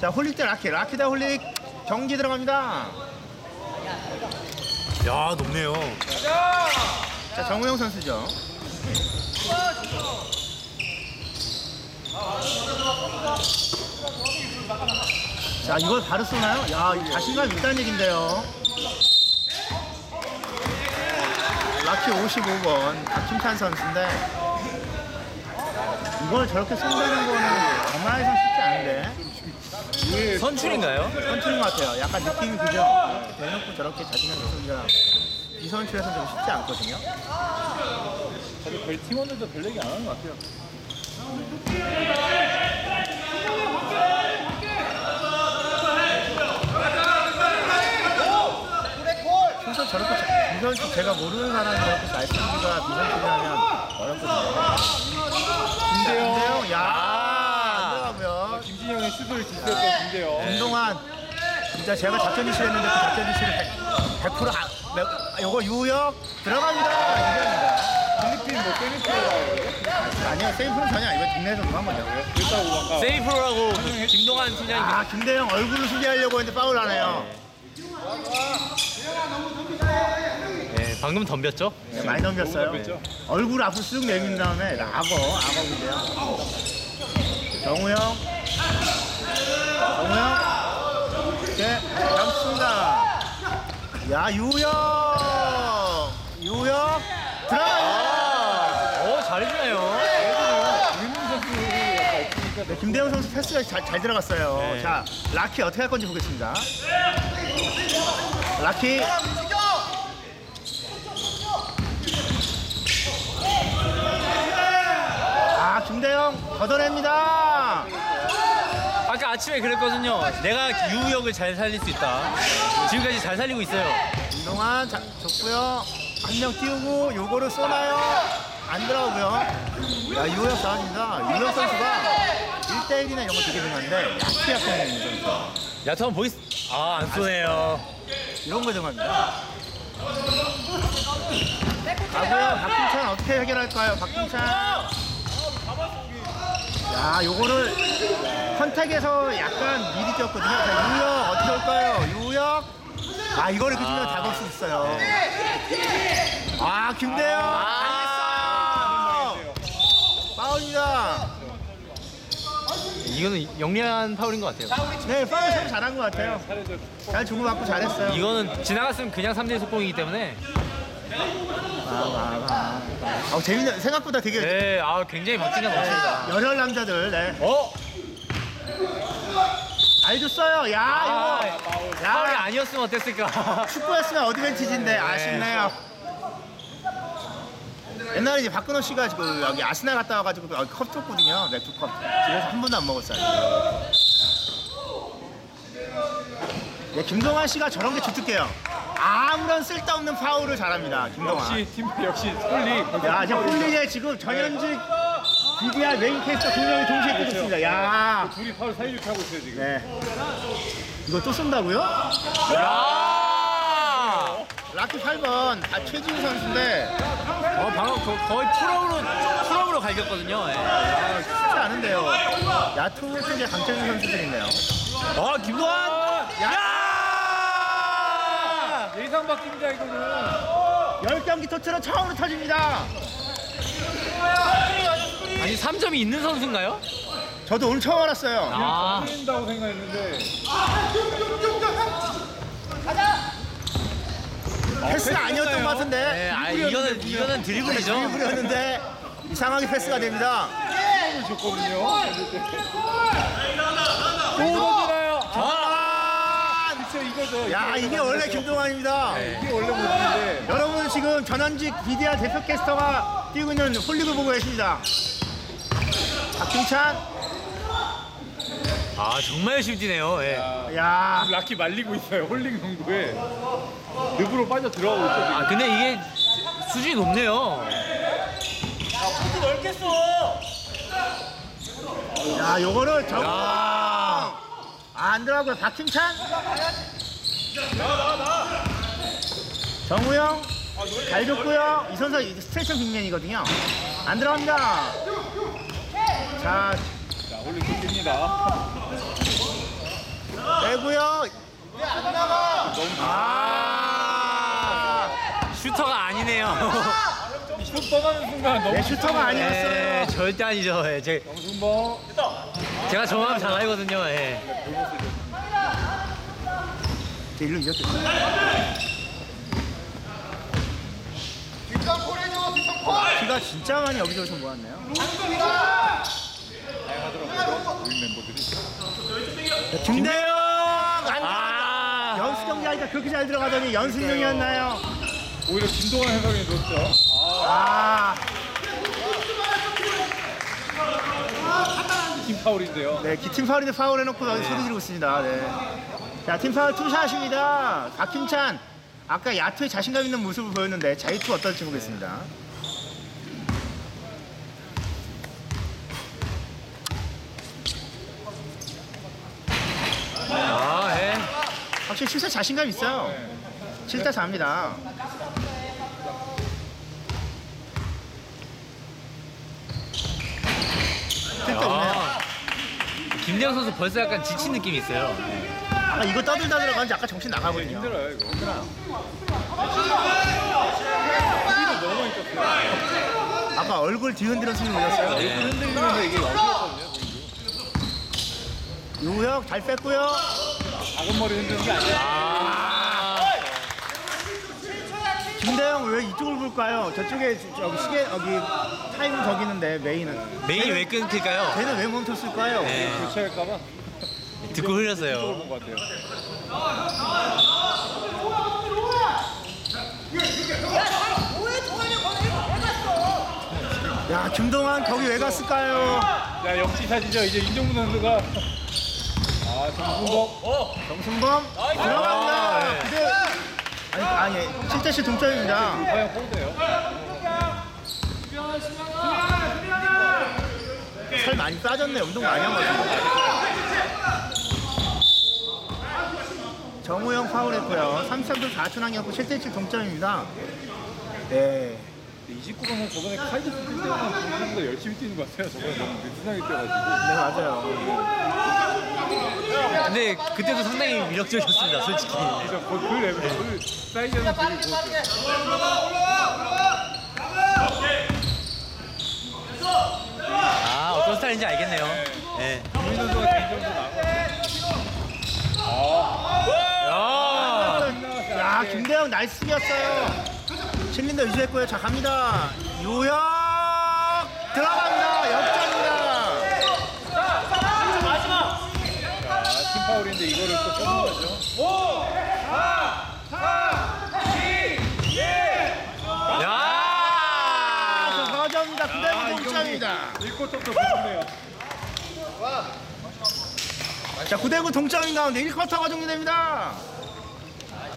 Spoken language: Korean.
자, 홀릭 대 라키. 라키 대 홀릭. 경기 들어갑니다. 야 높네요. 자, 정우영 선수죠. 자, 이걸 바로 쏘나요? 야, 이 자신감 있다는 얘긴데요. 라키 55번 박kim찬 선수인데 이걸 저렇게 쏜다는 거는 가만히서 쉽지 않은데 선출인가요? 선출인 것 같아요. 약간 느낌이 그죠? 이렇게 대놓고 저렇게 자신감 있는 쏘기가 비선출에서 좀 쉽지 않거든요. 다들 별 팀원들도 별 얘기 안 하는 것 같아요. 평소 저렇게 자- 비선출 제가 모르는 사람이 저렇게 잘 쓰기가 비선출이라면 어렵거든요. 김대영. 김대영, 야, 아. 안 김진영의 슛을 지켰던 김대영. 김동환, 진짜 제가 작전 지시를 했는데 그 작전 지시를 100%, 100% 아, 몇- 아, 요거 유효 들어갑니다. 이겁니다. 필리핀 뭐 세미프로가 아니요, 세이프는 전혀 아니고 국내에서 누가 한 거죠. 그랬다고 아까 세이프로라고 그 김동환 팀장님 아, 김대영 얼굴을 수비하려고 했는데 파울 하네요. 네, 방금 덤볐죠? 네, 많이 넘겼어요. 넘겼죠. 얼굴 앞으로 쓱 내민 다음에 악어, 악어인데요. 정우영. 정우영. 네, 잡습니다. 야, 유영. 유영. 어 잘해주네요. 유민 선수 약간 없으니까 네, 김대영 선수 패스가 잘, 잘 들어갔어요. 네. 자, 라키 어떻게 할 건지 보겠습니다. 라키. 아, 김대영 걷어냅니다. 아침에 그랬거든요. 내가 유우혁을 잘 살릴 수 있다. 지금까지 잘 살리고 있어요. 자, 좋고요. 한 명 띄우고 요거를 쏘나요? 안 들어가고요. 야, 유호혁 잘합니다. 유호혁 선수가 1대1이나 이런 거 되게 중요한데 약해 약해 있는 선수. 야투 보이스. 아안 쏘네요. 이런 거 정합니다. 가고요. 박kim찬 어떻게 해결할까요? 박kim찬. 야, 요거를 컨택에서 약간 미리 뛰었거든요. 자, 유혁 어떻게 올까요? 유혁. 아, 이거를 그 중에 다볼 수 있어요. 아, 김대영. 아. 파울입니다. 이거는 영리한 파울인 것 같아요. 네, 파울 참 잘한 것 같아요. 잘 주고받고 잘했어요. 이거는 지나갔으면 그냥 3대 속공이기 때문에 어, 재밌네. 생각보다 되게 네, 아 굉장히 박진감 넘칩니다. 열혈 남자들. 네. 어? 잘 줬어요. 야, 아, 이거. 파울이 야, 아니었으면 어땠을까? 축구였으면 어드밴티지인데 아쉽네요. 옛날에 이제 박근호 씨가 그 여기 아스날 갔다 와가지고 그컵 줬거든요. 맥주 컵. 집에서 한 번도 안 먹었어요. 네, 김동환 씨가 저런 게 주특해요. 아무런 쓸데없는 파울을 잘합니다. 김동환. 역시 팀 역시 폴리 야, 지금 홀리에 지금 전현직 BDR 메인 캐스터 두 명이 동시에 꽂혔습니다. 야, 둘이 파울 사이좋게 하고 있어요 지금. 네. 이거 또 쏜다고요? 야! 라키 8번 아, 최지우 선수인데 어, 방금 거, 거의 풀업으로 풀업으로 갈겼거든요. 예. 아, 쉽지 않은데요. 야투 쪽에 강철인 선수들 있네요. 어, 김도환! 야! 예상 바뀝니다 이거는. 10경기 토트로 처음으로 터집니다. 아니 3점이 있는 선수인가요? 저도 오늘 처음 알았어요. 아, 틀린다고 생각했는데. 패스는 아니었던 것 같은데. 네, 아, 이거는 이거는 드리블이죠. 드리블이었는데 이상하게 패스가 됩니다. 줬거든요. 또 던지나요? 아, 아, 그쵸 이거죠. 야 이게 원래 김동환입니다. 이게 원래 모습인데. 여러분 지금 전현직 BDR 대표 캐스터가 뛰고 있는 홀리그 보고 계십니다. 박kim찬, 아, 정말 열심히 뛰네요. 예. 야, 라키 말리고 있어요. 홀링 농구에. 늪으로 빠져 들어가고 지금. 아, 근데 이게 수준이 높네요. 야, 요거를 정, 야. 아, 안 들어가고요. 박kim찬, 정우영, 잘 줬고요. 이 선수 스트레이션 빅맨이거든요. 안 들어갑니다. 자, 자, 홀링 쫓깁니다. 빼고요. 아, 슈터가 아니네요. 슛 떠나는 순간 너무 네, 슈터가 아니었어요. 예, 절대 아니죠. 예, 제, 정순범 제가 저 마음 잘 알거든요. 예. 제 일로 이겼겠어. 키가 진짜 많이 여기저기서 모았네요. 우리 멤버들이 김대영! 안 아, 연수 경기 하니까 그렇게 잘 들어가더니 연승용이었나요? 오히려 김동완 해설이 좋죠. 아, 팀 파울인데요. 네, 기팀 파울인데 파울 해놓고 여기 소리 지르고 있습니다. 네. 자, 팀 파울 투샷입니다. 박힘찬. 아까 야투에 자신감 있는 모습을 보였는데 자유투 어떨지 보겠습니다. 아, 예. 확실히 슛에 자신감 있어요. 7대 4입니다. 뜰데 없네요. 아, 김대영 선수 벌써 약간 지친 느낌이 있어요. 아까 이거 떠들다 들어 가는지 아까 정신 나가거든요. 힘들어요 이거. 아까 얼굴 뒤흔들어 숨이 올렸어요. 네. 흔들리면서 이게. 요역 잘 뺐고요. 작은 머리 흔드는 게 아니라 아, 김대영 왜 이쪽을 볼까요? 저쪽에 저기 시계 여기 타임 저기 있는데 메인은 메인이 왜 끊길까요? 걔는 왜 멈췄을까요? 네. 교체할까봐 듣고 흘렸어요. 같아요. 야 김동환 거기 왜 갔을까요? 자 역시 사지죠. 이제 인종문 선수가 아 정순범 정순범 들어갑니다. 아, 네. 근데 아니 아니 7대7 동점입니다. 과연 홀드예요. 살 많이 빠졌네. 운동 많이 한것 같은데. 정우영 파울했고요. 33점 4초 남겼고 7대7 동점입니다. 네. 29번은 저번에 카이드 스틸 때만 보다 열심히 뛰는 것 같아요. 저번에 너무 느슨하게 뛰어가지고. 네 맞아요. 근데 그때도 상당히 위력적이었습니다, 솔직히. 거의 그 레벨, 그 사이즈는 되게 좋았어요. 아, 어떤 스타일인지 알겠네요. 예. 김민 선수가 개인적으로 나고. 아, 야, 야 김대영 나이스 수비였어요. 실린더 유지했고요. 자 갑니다. 요역 들어갑니다. 역전입니다. 자, 팀 파울인데 이거를 또 쏘는 거죠. 야, 서점입니다. 아, 9대9 이 동점입니다. 1쿼터부터 좋네요. 자 9대9 동점인 가운데 1쿼터가 종료됩니다.